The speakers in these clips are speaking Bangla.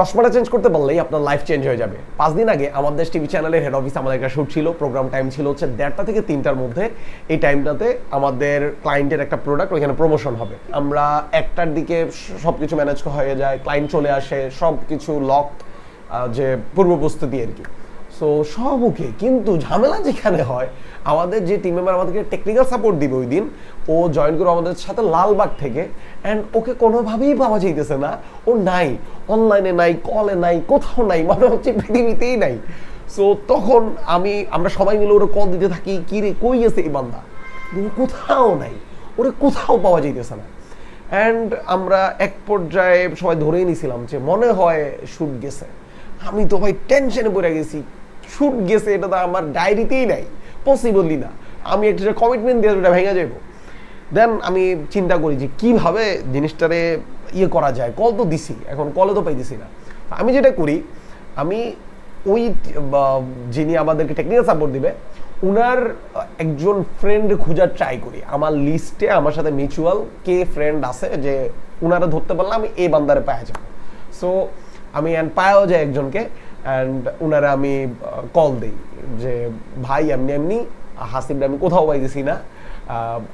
চশমাটা চেঞ্জ করতে পারলেই আপনার লাইফ চেঞ্জ হয়ে যাবে। পাঁচ দিন আগে আমার দেশ টিভি চ্যানেলের হেড অফিস আমাদের একটা শ্যুট ছিল প্রোগ্রাম টাইম ছিল হচ্ছে দেড়টা থেকে তিনটার মধ্যে। এই টাইমটাতে আমাদের ক্লায়েন্টের একটা প্রোডাক্ট ওইখানে প্রমোশন হবে। আমরা একটার দিকে সব কিছু ম্যানেজ হয়ে যায় ক্লায়েন্ট চলে আসে সব কিছু লক যে পূর্ব প্রস্তুতি আর কি। সো সব ওকে কিন্তু ঝামেলা যেখানে হয়, আমাদের যে টিম মেম্বার আমাদেরকে টেকনিক্যাল সাপোর্ট দিবে ওই দিন, ও জয়েন করে আমাদের সাথে লালবাগ থেকে অ্যান্ড ওকে কোনোভাবেই পাওয়া যাইতেছে না। ও নাই অনলাইনে নাই কলে নাই, কোথাও নাই মানে হচ্ছে পৃথিবীতেই নাই। সো তখন আমি, আমরা সবাই মিলে ওরা কল দিতে থাকি, কি রে, কই গেছে এই বান্দা? কোথাও নাই, ওরে কোথাও পাওয়া যাইতেছে না। অ্যান্ড আমরা এক পর্যায়ে সবাই ধরেই নিছিলাম যে, মনে হয় শুট গেছে। আমি তো ভাই টেনশনে পড়ে গেছি শুট গেছে এটা তো আমার ডায়েরিতেই নাই। পসিবলই না। আমি একটা কমিটমেন্ট দিয়ে ওটা ভেঙে যাব দেন আমি চিন্তা করি যে কীভাবে জিনিসটারে ইয়ে করা যায়। কল তো দিছি, এখন কলে তো পাইতেছি না। আমি যেটা করি, আমি ওই যিনি আমাদেরকে টেকনিক্যাল সাপোর্ট দিবে, উনার একজন ফ্রেন্ড খোঁজার ট্রাই করি। আমার লিস্টে আমার সাথে মিউচুয়াল কে ফ্রেন্ড আছে যে উনারা ধরতে পারলে আমি এই বান্দারে পাওয়া যাব। সো আমি অ্যান্ড পাওয়াও যায় একজনকে। অ্যান্ড উনারা আমি কল দিই যে, ভাই, এমনি এমনি হাসিবটা আমি কোথাও পাইতেছি না।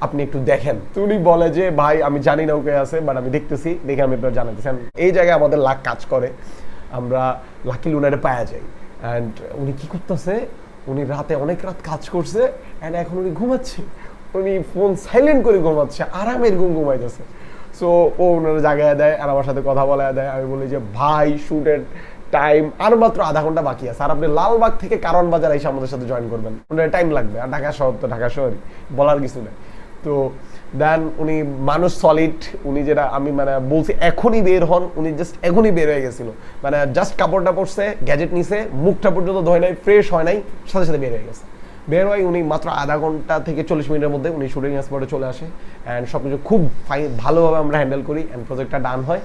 আপনি একটু দেখেন। উনি বলে যে, ভাই, আমি জানি না ওকে আছে বাট আমি দেখতেছি, দেখে আমি আপনার জানাতেছি এই জায়গায় আমাদের লাক কাজ করে। আমরা লাকি লুনারে পাওয়া যাই। অ্যান্ড উনি কি করতেছে? উনি রাতে অনেক রাত কাজ করছে অ্যান্ড এখন উনি ঘুমাচ্ছে। উনি ফোন সাইলেন্ট করে ঘুমাচ্ছে, আরামের ঘুম ঘুমাইতেছে। সো ও ওনারা জায়গায় দেয়, আর আমার সাথে কথা বলা দেয়। আমি বলি যে, ভাই শুটের টাইম আর মাত্র আধা ঘণ্টা বাকি আছে। আর আপনি লালবাগ থেকে কারণ বাজার এসে আমাদের সাথে জয়েন করবেন। ওনার টাইম লাগবে, আর ঢাকা শহর তো ঢাকা শহরই, বলার কিছু নেই। তো দেন উনি মানুষ সলিড উনি যেটা আমি মানে বলছি এখনই বের হন, উনি জাস্ট এখনই বের হয়ে গেছিল। মানে জাস্ট কাপড়টা পরছে গ্যাজেট নিছে, মুখটা পর্যন্ত ধোয় নাই ফ্রেশ হয় নাই, সাথে সাথে বের হয়ে গেছে। বের হয় উনি মাত্র আধা ঘণ্টা থেকে চল্লিশ মিনিটের মধ্যে উনি শুটিং স্পটে চলে আসে। অ্যান্ড সব কিছু খুব ভালোভাবে আমরা হ্যান্ডেল করি অ্যান্ড প্রজেক্টটা ডান হয়।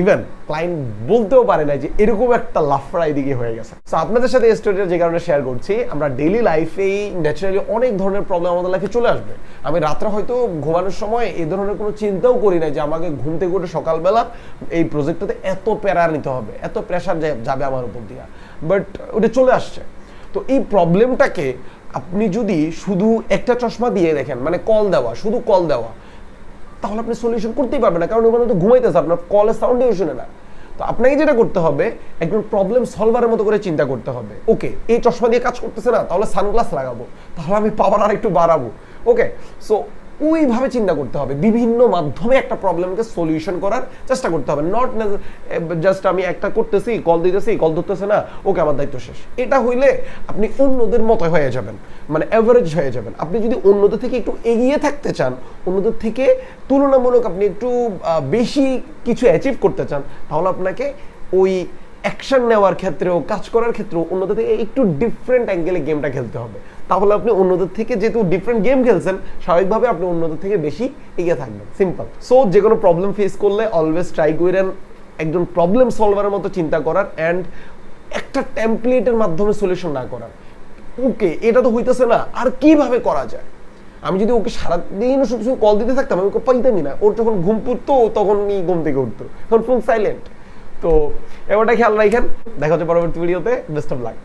ইভেন ক্লায়েন্ট বলতেও পারে না যে এরকম একটা লাফড়া এদিকে হয়ে গেছে। তো আপনাদের সাথে স্টোরিটা যে কারণে শেয়ার করছি, আমরা ডেইলি লাইফেই ন্যাচারালি অনেক ধরনের প্রবলেম আমাদের লাইফে চলে আসবে। আমি রাত্রে হয়তো ঘুমানোর সময় এই ধরনের কোনো চিন্তাও করি না যে আমাকে ঘুম থেকে উঠে সকালবেলা এই প্রজেক্টটাতে এত প্যারা নিতে হবে, এত প্রেশার যাবে আমার উপর দিয়া। বাট ওটা চলে আসছে। তো এই প্রবলেমটাকে আপনি যদি শুধু একটা চশমা দিয়ে দেখেন মানে কল দেওয়া, শুধু কল দেওয়া তাহলে আপনি সলিউশন করতেই পারবেন না, কারণ ওখানে তো ঘুমাইতেছে, আপনার কলের সাউন্ডেও শুনে না। তো আপনাকে যেটা করতে হবে, একজন প্রবলেম সলভারের মতো করে চিন্তা করতে হবে। ওকে এই চশমা দিয়ে কাজ করতেছে না, তাহলে সানগ্লাস লাগাবো, তাহলে আমি পাওয়ার আর একটু বাড়াবো। ওকে সো ওইভাবে চিন্তা করতে হবে। বিভিন্ন মাধ্যমে একটা প্রবলেমকে সলিউশন করার চেষ্টা করতে হবে। নট জাস্ট আমি একটা করতেছি কল দিতেছি কল ধরতেছে না, ওকে আমার দায়িত্ব শেষ। এটা হইলে আপনি অন্যদের মতো হয়ে যাবেন। মানে অ্যাভারেজ হয়ে যাবেন। আপনি যদি অন্যদের থেকে একটু এগিয়ে থাকতে চান, অন্যদের থেকে তুলনামূলক আপনি একটু বেশি কিছু অ্যাচিভ করতে চান, তাহলে আপনাকে ওই অ্যাকশন নেওয়ার ক্ষেত্রেও, কাজ করার ক্ষেত্রেও অন্যদের থেকে একটু ডিফারেন্ট অ্যাঙ্গেলে গেমটা খেলতে হবে। তাহলে আপনি অন্যদের থেকে যেহেতু ডিফারেন্ট গেম খেলছেন, স্বাভাবিকভাবে আপনি অন্যদের থেকে বেশি এগিয়ে থাকবেন। সিম্পল সো যে কোনো প্রবলেম ফেস করলে অলওয়েজ ট্রাই করেন একজন প্রবলেম সলভারের মতো চিন্তা করার অ্যান্ড একটা টেমপ্লেটের মাধ্যমে সলিউশন না করার। ওকে, এটা তো হইতেছে না, আর কীভাবে করা যায়? আমি যদি ওকে সারাদিন শুধু কল দিতে থাকতাম, আমি ওকে পাইতামই না। ওর যখন ঘুম পড়তো তখন ঘুম থেকে উঠতো। তখন ফুল সাইলেন্ট তো এবারটা খেয়াল রাখেন। দেখা হচ্ছে পরবর্তী ভিডিওতে। Best of luck